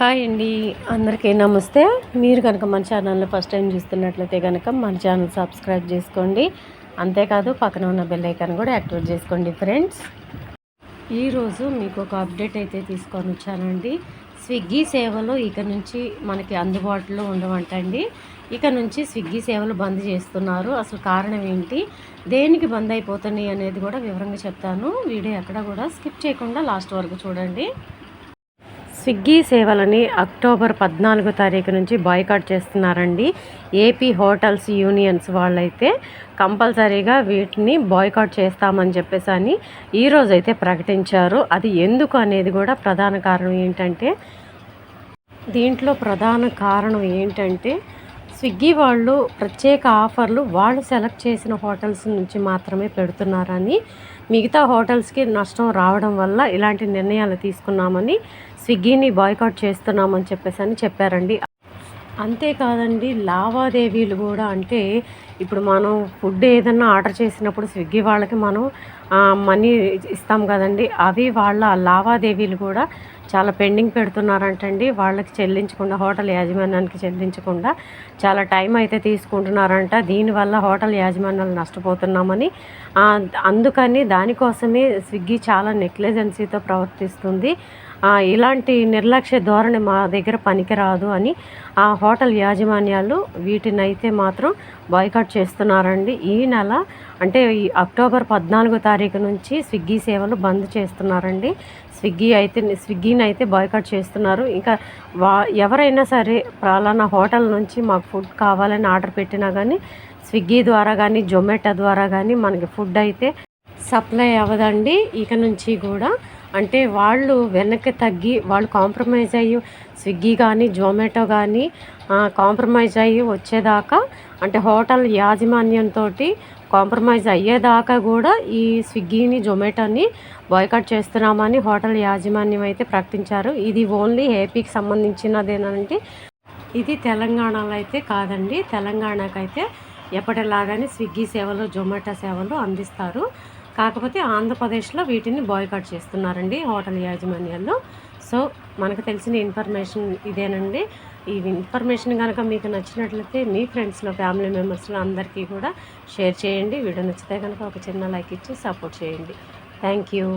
Hi అండి. అందరికీ నమస్తే. మీరు కనుక మన ఛానల్ని ఫస్ట్ టైం చూస్తున్నట్లయితే కనుక మన ఛానల్ సబ్స్క్రైబ్ చేసుకోండి. అంతేకాదు పక్కన ఉన్న బెల్ ఐకాన్ కూడా యాక్టివేట్ చేసుకోండి ఫ్రెండ్స్. ఈరోజు మీకు ఒక అప్డేట్ అయితే తీసుకొని వచ్చానండి. స్విగ్గీ సేవలు ఇక నుంచి మనకి అందుబాటులో ఉండవంటండి ఇక నుంచి స్విగ్గీ సేవలు బంద్ చేస్తున్నారు. అసలు కారణం ఏంటి? దేనికి బంద్ అయిపోతున్నాయి అనేది కూడా వివరంగా చెప్తాను. వీడియో ఎక్కడ కూడా స్కిప్ చేయకుండా లాస్ట్ వరకు చూడండి. స్విగ్గీ సేవలని అక్టోబర్ పద్నాలుగో తారీఖు నుంచి బాయ్కాట్ చేస్తున్నారండి. ఏపీ హోటల్స్ యూనియన్స్ వాళ్ళైతే కంపల్సరీగా వీటిని బాయ్కాట్ చేస్తామని చెప్పేసి అని ఈరోజు అయితే ప్రకటించారు. అది ఎందుకు అనేది కూడా ప్రధాన కారణం ఏంటంటే దీంట్లో ప్రధాన కారణం ఏంటంటే స్విగ్గీ వాళ్ళు ప్రత్యేక ఆఫర్లు వాళ్ళు సెలెక్ట్ చేసిన హోటల్స్ నుంచి మాత్రమే పెడుతున్నారని మిగతా హోటల్స్కి నష్టం రావడం వల్ల ఇలాంటి నిర్ణయాలు తీసుకున్నామని స్విగ్గీని బాయ్కాట్ చేస్తున్నామని చెప్పేసి అని చెప్పారండి. అంతేకాదండి లావాదేవీలు కూడా అంటే ఇప్పుడు మనం ఫుడ్ ఏదన్నా ఆర్డర్ చేసినప్పుడు స్విగ్గీ వాళ్ళకి మనం మనీ ఇస్తాం కదండి. అవి వాళ్ళ లావాదేవీలు కూడా చాలా పెండింగ్ పెడుతున్నారంటండి. వాళ్ళకి చెల్లించకుండా హోటల్ యాజమాన్యానికి చెల్లించకుండా చాలా టైం అయితే తీసుకుంటున్నారంట. దీనివల్ల హోటల్ యాజమాన్యాలు నష్టపోతున్నామని. అందుకని దానికోసమే స్విగ్గీ చాలా నెగ్లిజెన్సీతో ప్రవర్తిస్తుంది. ఇలాంటి నిర్లక్ష్య ధోరణి మా దగ్గర పనికిరాదు అని ఆ హోటల్ యాజమాన్యాలు వీటినైతే మాత్రం బాయ్కాట్ చేస్తున్నారండి. ఈ నెల అంటే ఈ అక్టోబర్ పద్నాలుగో తారీఖు నుంచి స్విగ్గీ సేవలు బంద్ చేస్తున్నారండి. స్విగ్గీ అయితే స్విగ్గీని అయితే బాయ్కాట్ చేస్తున్నారు. ఇంకా వా ఎవరైనా సరే పలానా హోటల్ నుంచి మాకు ఫుడ్ కావాలని ఆర్డర్ పెట్టినా కానీ స్విగ్గీ ద్వారా కానీ జొమాటో ద్వారా కానీ మనకి ఫుడ్ అయితే సప్లై అవ్వదండి. ఇక నుంచి కూడా అంటే వాళ్ళు వెనక్కి తగ్గి వాళ్ళు కాంప్రమైజ్ అయ్యి స్విగ్గీ కానీ జొమాటో కానీ కాంప్రమైజ్ అయ్యి వచ్చేదాకా అంటే హోటల్ యాజమాన్యంతో కాంప్రమైజ్ అయ్యేదాకా కూడా ఈ స్విగ్గీని జొమాటోని బాయ్కట్ చేస్తున్నామని హోటల్ యాజమాన్యం అయితే ప్రకటించారు. ఇది ఓన్లీ ఏపీకి సంబంధించినదేనంటే ఇది తెలంగాణలో అయితే కాదండి. తెలంగాణకైతే ఎప్పటిలాగానే స్విగ్గీ సేవలు జొమాటో సేవలు అందిస్తారు. కాకపోతే ఆంధ్రప్రదేశ్లో వీటిని బాయ్కాట్ చేస్తున్నారండి హోటల్ యాజమాన్యాల్లో. సో మనకు తెలిసిన ఇన్ఫర్మేషన్ ఇదేనండి. ఈ ఇన్ఫర్మేషన్ కనుక మీకు నచ్చినట్లయితే మీ ఫ్రెండ్స్లో ఫ్యామిలీ మెంబర్స్లో అందరికీ కూడా షేర్ చేయండి. వీడియో నచ్చితే కనుక ఒక చిన్న లైక్ ఇచ్చి సపోర్ట్ చేయండి. Thank you.